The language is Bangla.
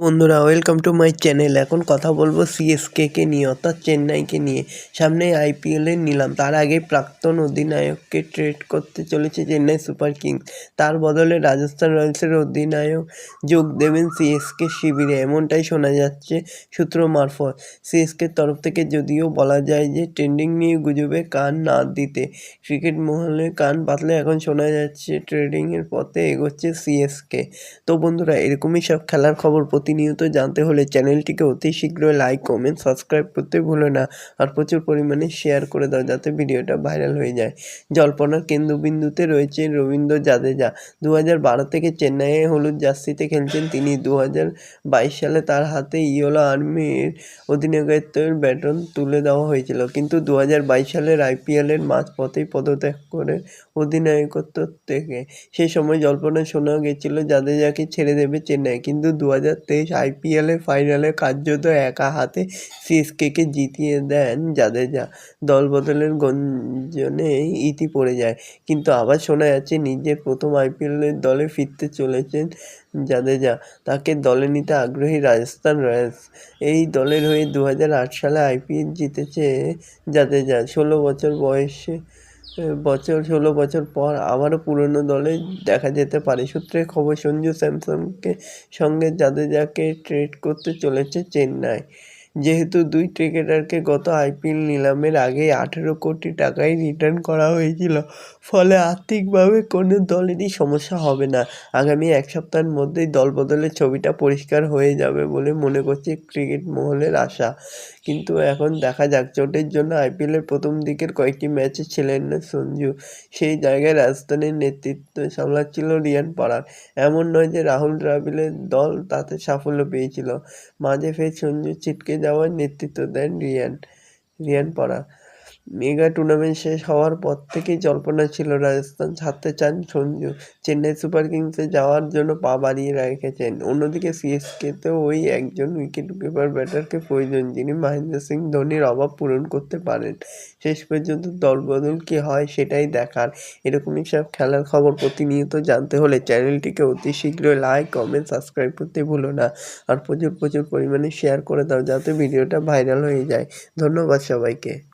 বন্ধুরা ওয়েলকাম টু মাই চ্যানেল এখন কথা বলব সিএসকে কে নিয়ে, অর্থাৎ চেন্নাইকে নিয়ে। সামনে আইপিএলে নিলাম। তার আগে প্রাক্তন অধিনায়ককে ট্রেড করতে চলেছে চেন্নাই সুপার কিংস। তার বদলে রাজস্থান রয়্যালসের অধিনায়ক যোগ দেবেন সিএসকে শিবিরে। এমনটাই শোনা যাচ্ছে সূত্র মারফত। সিএসকের তরফ থেকে যদিও বলা যায় যে ট্রেন্ডিং নিয়ে গুজবে কান না দিতে। ক্রিকেট মহলে কান পাতলে এখন শোনা যাচ্ছে ট্রেডিংয়ের পথে এগোচ্ছে সিএসকে তো বন্ধুরা, এরকমই সব খেলার খবর প্রতিনিয়ত জানতে হলে চ্যানেলটিকে অতি শীঘ্রই লাইক, কমেন্ট, সাবস্ক্রাইব করতে ভুলো না আর প্রচুর পরিমাণে শেয়ার করে দাও যাতে ভিডিওটা ভাইরাল হয়ে যায়। জল্পনার কেন্দ্রবিন্দুতে রয়েছে রবীন্দ্র জাদেজা। দু হাজার বারো থেকে চেন্নাইয়ে হলুদ জার্সিতে খেলছেন তিনি। দু হাজার বাইশ সালে তার হাতে ইয়েলো আর্মির অধিনায়কত্বের ব্যাটন তুলে দেওয়া হয়েছিল। কিন্তু দু হাজার বাইশ সালের আইপিএলের মাঝপথেই পদত্যাগ করে অধিনায়কত্ব থেকে। সেই সময় জল্পনা শোনা গেছিল জাদেজাকে ছেড়ে দেবে চেন্নাই। কিন্তু দু তেইশ আইপিএলের ফাইনালে কার্যত একা হাতে সিএসকেকে জিতিয়ে দেন জাদেজা। দল বদলের গঞ্জনে ইতি পড়ে যায়। কিন্তু আবার শোনা যাচ্ছে নিজের প্রথম আইপিএলের দলে ফিরতে চলেছেন জাদেজা। তাকে দলে নিতে আগ্রহী রাজস্থান রয়্যালস। এই দলের হয়ে দু হাজার আট সালে আইপিএল জিতেছে জাদেজা। ষোলো বছর বয়সে বছর, ষোলো বছর পর আবারও পুরনো দলে দেখা যেতে পারে। সূত্রে খবর, সঞ্জু স্যামসনকে সঙ্গে জাদেজাকে ট্রেড করতে চলেছে চেন্নাই। যেহেতু দুই ক্রিকেটারকে গত আইপিএল নিলামের আগেই আঠেরো কোটি টাকায় রিটার্ন করা হয়েছিল, ফলে আর্থিকভাবে কোনো দলেরই সমস্যা হবে না। আগামী এক সপ্তাহের মধ্যেই দল বদলের ছবিটা পরিষ্কার হয়ে যাবে বলে মনে করছে ক্রিকেট মহলের আশা। কিন্তু এখন দেখা যাক, চোটের জন্য আইপিএলের প্রথম দিকের কয়েকটি ম্যাচে ছিলেন না সঞ্জু। সেই জায়গায় রাজস্থানের নেতৃত্ব সামলাচ্ছিল রিয়ান পরাগ। এমন নয় যে রাহুল দ্রাবিড়ের দল তাতে সাফল্য পেয়েছিল। মাঝে ফের সঞ্জু ছিটকে যাওয়ার নেতৃত্ব দেন রিয়ান রিয়ান পরাগ মেগা টুর্নামেন্ট শেষ হওয়ার পর থেকেই জল্পনা ছিল রাজস্থান ছাড়তে চান সঞ্জু। চেন্নাই সুপার কিংসে যাওয়ার জন্য পা বাড়িয়ে রেখেছেন। অন্যদিকে সিএসকেতেও ওই একজন উইকেট কিপার ব্যাটারকে প্রয়োজন যিনি মহেন্দ্র সিং ধোনির অভাব পূরণ করতে পারেন। শেষ পর্যন্ত দলবদল কী হয় সেটাই দেখার। এরকমই সব খেলার খবর প্রতিনিয়ত জানতে হলে চ্যানেলটিকে অতি শীঘ্রই লাইক, কমেন্ট, সাবস্ক্রাইব করতে ভুলো না। আর প্রচুর প্রচুর পরিমাণে শেয়ার করে দাও যাতে ভিডিওটা ভাইরাল হয়ে যায়। ধন্যবাদ সবাইকে।